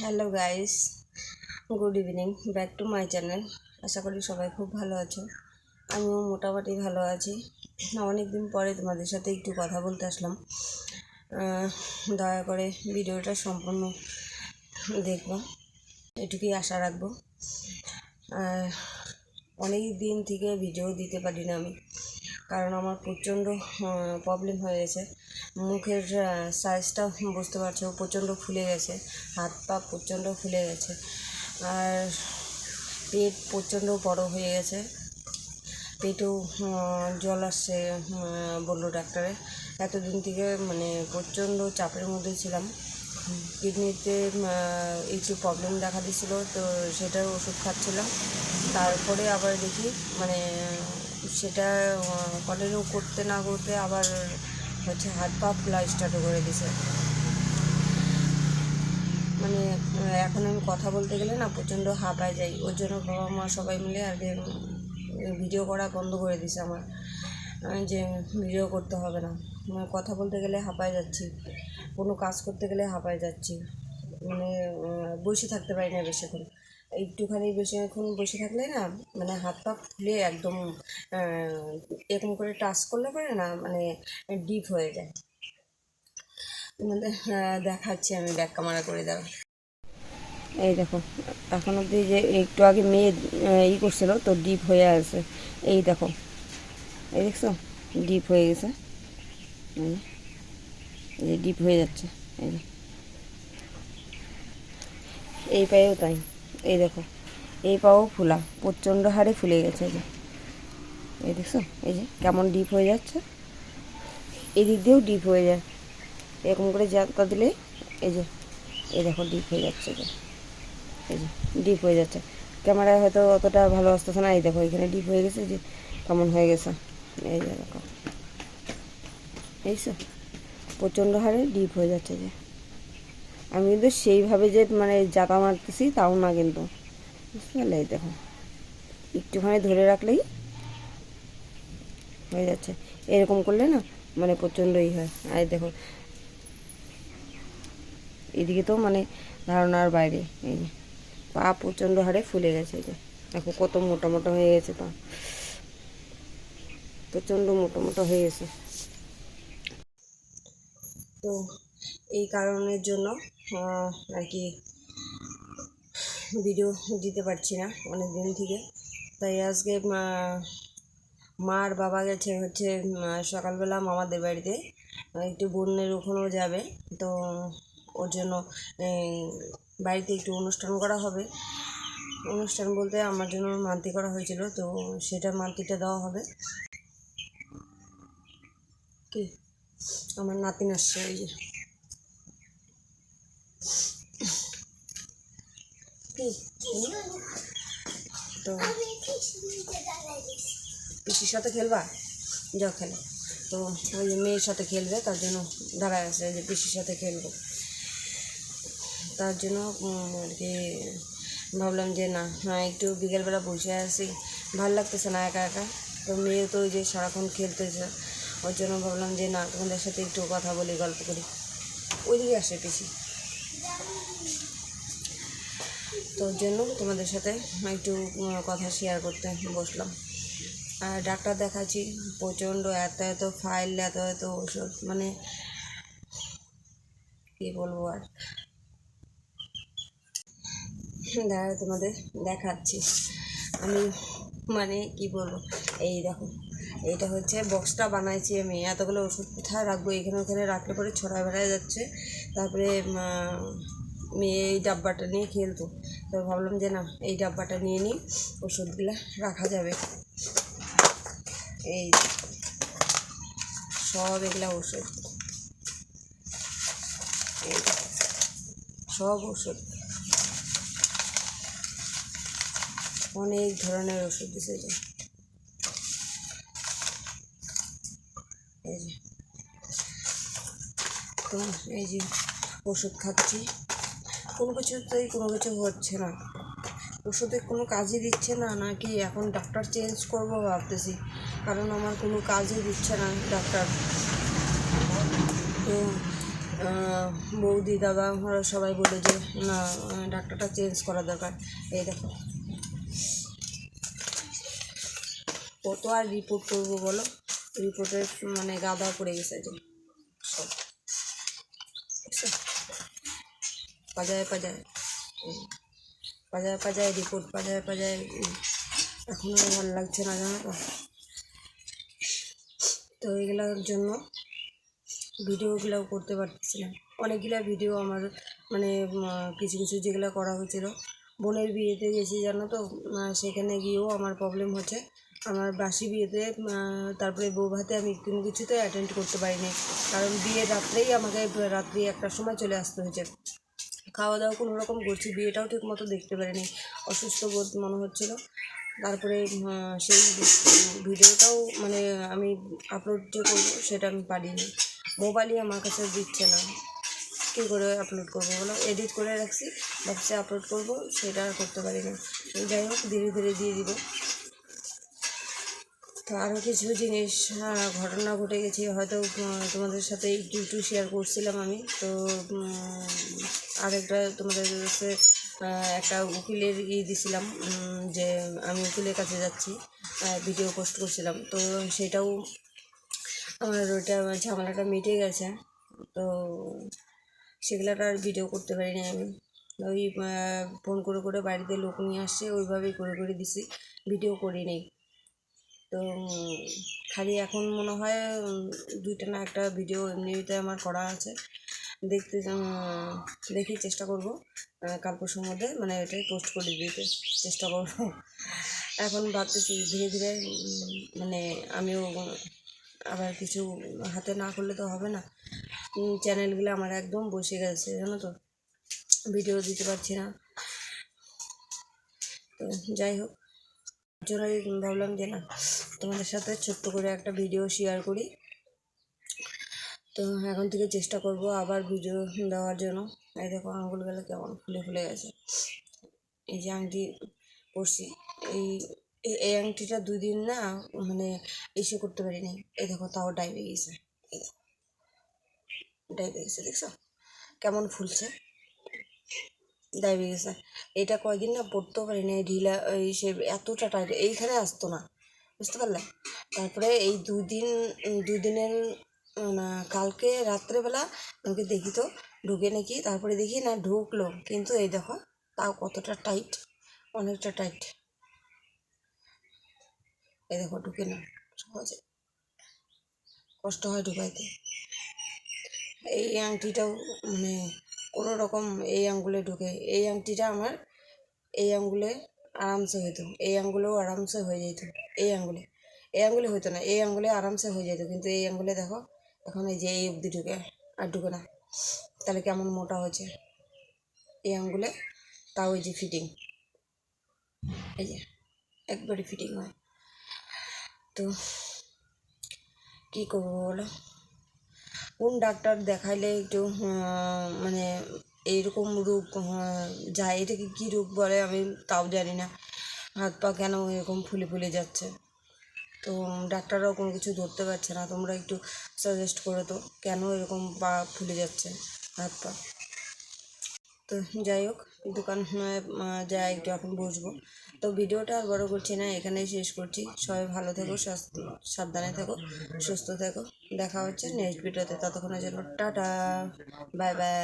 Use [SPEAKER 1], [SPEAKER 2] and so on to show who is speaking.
[SPEAKER 1] Hello guys, good evening, back to my channel. আশা করি সবাই খুব ভালো আছো। আমিও মোটামুটি ভালো আছি। অনেক দিন পরে তোমাদের সাথে একটু কথা বলতে আসলাম। দয়া করে ভিডিওটা সম্পূর্ণ দেখব এটুকুই আশা রাখব। অনেক দিন থেকে ভিডিও দিতে পারি না আমি, কারণ আমার প্রচণ্ড প্রবলেম হয়ে গেছে। মুখের সাইজটা বুঝতে পারছ, প্রচণ্ড ফুলে গেছে। হাত পা প্রচণ্ড ফুলে গেছে। আর পেট প্রচণ্ড বড় হয়ে গেছে। পেটেও জল আসছে বলল ডাক্তারে। এতদিন থেকে মানে প্রচণ্ড চাপের মধ্যে ছিলাম। কিডনিতে একটু প্রবলেম দেখা দিছিল, তো সেটার ওষুধ খাচ্ছিলাম। তারপরে আবার দেখি মানে সেটা কন্টিনিউ করতে না করতে আবার হচ্ছে হাত পা ফোলা স্টার্টও করে দিছে। মানে এখন আমি কথা বলতে গেলে না প্রচণ্ড হাঁপায় যাই। ওর জন্য বাবা মা সবাই মিলে আর ভিডিও করা বন্ধ করে দিছে আমার। যে ভিডিও করতে হবে না। মানে কথা বলতে গেলে হাঁপায় যাচ্ছি। কোনো কাজ করতে গেলে হাঁপায় যাচ্ছি। মানে বসে থাকতে পারি না বেশিক্ষণ। একটুখানি বেশিক্ষণ বসে থাকলে না মানে হাত পা ফুলে একদম এরকম করে টাচ করলে পরে না মানে ডিপ হয়ে যায়। আহ, দেখাচ্ছি আমি ব্যাক ক্যামেরা করে দাও। এই দেখো এখন অবধি যে একটু আগে মেয়ে ই করছিল তো ডিপ হয়ে আছে। এই দেখো এই দেখছ? ডিপ হয়ে গেছে। এই ডিপ হয়ে যাচ্ছে। এই এই পায়েও তাই। এই দেখো, এই পাও ফুলা, প্রচণ্ড হারে ফুলে গেছে যে। এই দেখছ, এই যে কেমন ডিপ হয়ে যাচ্ছে। এদিক দিয়েও ডিপ হয়ে যায়। এরকম করে জাতা দিলে এই যে, এই দেখো ডিপ হয়ে যাচ্ছে যে। এই যে ডিপ হয়ে যাচ্ছে। ক্যামেরায় হয়তো অতটা ভালো আসতেছে না, এই দেখো, এখানে ডিপ হয়ে গেছে যে কেমন হয়ে গেছে। এই যে দেখো এইসো প্রচণ্ড হারে ডিপ হয়ে যাচ্ছে যে। আমি কিন্তু সেইভাবে যে মানে জাতা মারতেছি, তাও না কিন্তু। বুঝতে পারলে? দেখো। একটুখানি ধরে রাখলেই হয়ে যাচ্ছে। এরকম করলে না মানে প্রচণ্ডই হয়। আর দেখো, এদিকে তো মানে ধারণার বাইরে। এই যে, পা প্রচণ্ড হারে ফুলে গেছে যে। দেখো কত মোটা মোটা হয়ে গেছে পা। প্রচণ্ড মোটা মোটা হয়ে গেছে। তো এই কারণের জন্য আর কি ভিডিও দিতে পারছি না অনেক দিন থেকে। তাই আজকে মা আর বাবা গেছে হচ্ছে সকালবেলা মামাদের বাড়িতে। একটু বোনের ওখানেও যাবে, তো ওর জন্য বাড়িতে একটু অনুষ্ঠান করা হবে। অনুষ্ঠান বলতে আমার জন্য মান্তি করা হয়েছিল, তো সেটা মান্তিটা দেওয়া হবে। কি? আমার নাতিন আসছে ওই যে। তো পিসির সাথে খেলবা? যাও খেলে। তো ওই মেয়ের সাথে খেলবে, তার জন্য দাঁড়ায় আছে যে পিসির সাথে খেলব। তার জন্য আর কি ভাবলাম যে না হ্যাঁ একটু বিকেলবেলা বসে আসি ভালো লাগতেছে না একা একা। তো মেয়ে তো ওই যে সারাক্ষণ খেলতেছে। ওর জন্য ভাবলাম যে না, তোমাদের সাথে একটু কথা বলি, গল্প করি। ওইদিকে আসে পিসি। তো ওর জন্য তোমাদের সাথে একটু কথা শেয়ার করতে বসলাম। আর ডাক্তার দেখাচ্ছি, প্রচণ্ড এত এত ফাইল এত এত ওষুধ মানে কী বলব আর? দাঁড়া তোমাদের দেখাচ্ছি। আমি মানে কি বলব, এই দেখো। এইটা হচ্ছে বক্সটা বানাইছি আমি। এতগুলো ওষুধ কোথায় রাখব? এখানে ওখানে রাখলে পরে ছড়া বেড়ায় যাচ্ছে। তারপরে মেয়ে এই ডাব্বাটা নিয়ে খেলতো তো ভাবলাম যে না, এই ডাব্বাটা নিয়ে নিই, ওষুধগুলো রাখা যাবে। এই সব এগুলা ওষুধ। এই সব ওষুধ। অনেক ধরনের ওষুধ দিছে তো এই যে ওষুধ খাচ্ছি। কোনো কিছুতেই কোনো কিছু হচ্ছে না। ওষুধে কোনো কাজই দিচ্ছে না, নাকি এখন ডাক্তার চেঞ্জ করব ভাবতেছি। কারণ আমার কোনো কাজই দিচ্ছে না ডাক্তার তো বৌদি, দাদা, ওরা সবাই বলে যে, না ডাক্তারটা চেঞ্জ করা দরকার। এই দেখো। কত আর রিপোর্ট করব বলো? রিপোর্টের মানে গাদা পড়ে গেছে যে সব দেখছ? পাজায় পাজায় পাজায় পাজায় রিপোর্ট পাজায় পাজায় এখনও ভালো লাগছে না জানো তো? তো এগুলোর জন্য ভিডিওগুলো করতে পারতেছিলাম। অনেকগুলো ভিডিও আমার মানে কিছু কিছু যেগুলো করা হয়েছিল। বোনের বিয়েতে গেছি জানো তো সেখানে গিয়েও আমার প্রবলেম হচ্ছে। আমার বাসি বিয়েতে তারপরে বউ ভাতে আমি কোনো কিছুতে অ্যাটেন্ড করতে পারিনি। কারণ বিয়ে রাত্রেই আমাকে, রাত্রি একটার সময় চলে আসতে হয়েছে। খাওয়া দাওয়া কোনো রকম করছি, বিয়েটাও ঠিক মতো দেখতে পারিনি, অসুস্থ বোধ মনে হচ্ছিল। তারপরে সেই ভিডিওটাও মানে আমি আপলোড যে করব সেটা আমি পারিনি। মোবাইলই আমার কাছে দিচ্ছে না। কী করে আপলোড করব বলো? এডিট করে রাখছি ভাবছি আপলোড করব, সেটা আর করতে পারি না যাই হোক, ধীরে ধীরে দিয়ে দিব। তো আরও কিছু জিনিস ঘটনা ঘটে গেছে। হয়তো তোমাদের সাথে একটু একটু শেয়ার করছিলাম আমি। তো আরেকটা তোমাদের কাছে একটা উকিলের ই দিছিলাম যে আমি উকিলের কাছে যাচ্ছি ভিডিও পোস্ট করছিলাম। তো সেটাও আমার ওইটা ঝামেলাটা মিটে গেছে। তো সেগুলোটা আর ভিডিও করতে পারিনি আমি। ওই ফোন করে করে বাড়িতে লোক নিয়ে আসছে, ওইভাবেই করে করে দিছি। ভিডিও করিনি। তো খালি এখন মনে হয় দুইটা না একটা ভিডিও এমনিতে আমার করা আছে। দেখতে দেখি চেষ্টা করব কাল পরশুর মধ্যে মানে এটাই পোস্ট করে, দিতে চেষ্টা করব। এখন ভাবতেছি ধীরে ধীরে মানে আমিও, আবার কিছু হাতে না করলে তো হবে না। চ্যানেলগুলো আমার একদম বসে গেছে, জানো তো? ভিডিও দিতে পারছি না। তো যাই হোক। জন্যই ভাবলাম যে না, তোমাদের সাথে ছোট্ট করে একটা ভিডিও শেয়ার করি। তো এখন থেকে চেষ্টা করব আবার ভিডিও দেওয়ার জন্য। এই দেখো আঙুলগুলো কেমন ফুলে ফুলে গেছে। এই যে আংটি পরছি। এই, এই- আংটিটা দুই দিন না মানে ইসে করতে পারিনি। এই দেখো তাও ডাইবে গেছে। ডাইবে গেছে, দেখছ? কেমন ফুলছে। ডাইবে গেছে এটা কয়দিন না পড়তেও পারিনি এই ঢিলা এই সে এতটা টাইট এইখানে আসতো না, বুঝতে পারলে? তারপরে এই দুই দিন দিনের না, কালকে রাত্রেবেলা আমাকে দেখি তো, ঢুকে নাকি, তারপরে দেখি না ঢুকলো, কিন্তু এই দেখো, তাও কতটা টাইট অনেকটা টাইট এই দেখো, ঢুকে না, সহজে। কষ্ট হয় ঢুকাইতে। এই আংটিটাও মানে কোনো রকম এই আঙ্গুলে ঢুকে, এই আংটিটা আমার এই আঙ্গুলে আরামসে হইতো, এই আঙ্গুলেও আরামসে হয়ে যেত, এই আঙ্গুলে এই আঙ্গুলে হইতো না, এই আঙ্গুলে আরামসে হয়ে যেত, কিন্তু এই আঙ্গুলে দেখো, এখন এই যে এই অবধি ঢুকে আর ঢুকে না। তাহলে কেমন মোটা হয়েছে? এই আঙ্গুলে, তাও এই যে ফিটিং এই যে একবারে ফিটিং হয়। তো কী করব বলো? কোন ডাক্তার দেখাইলে একটু মানে এইরকম রোগ যায়, এটাকে কী রোগ বলে আমি তাও জানি না। হাত পা কেন এরকম ফুলে ফুলে যাচ্ছে? তো ডাক্তাররাও কোনো কিছু ধরতে পারছে না। তোমরা একটু সাজেস্ট করো তো, কেন এরকম পা ফুলে যাচ্ছে হাত পা? তো যাই হোক, দোকান যা একটু এখন বসবো। তো ভিডিওটা আর বড়ো করছি না, এখানেই শেষ করছি। সবাই ভালো থেকো সাবধানে থেকো, সুস্থ থেকো। দেখা হচ্ছে নেক্সট ভিডিওতে ততক্ষণের জন্য টাটা বাই বাই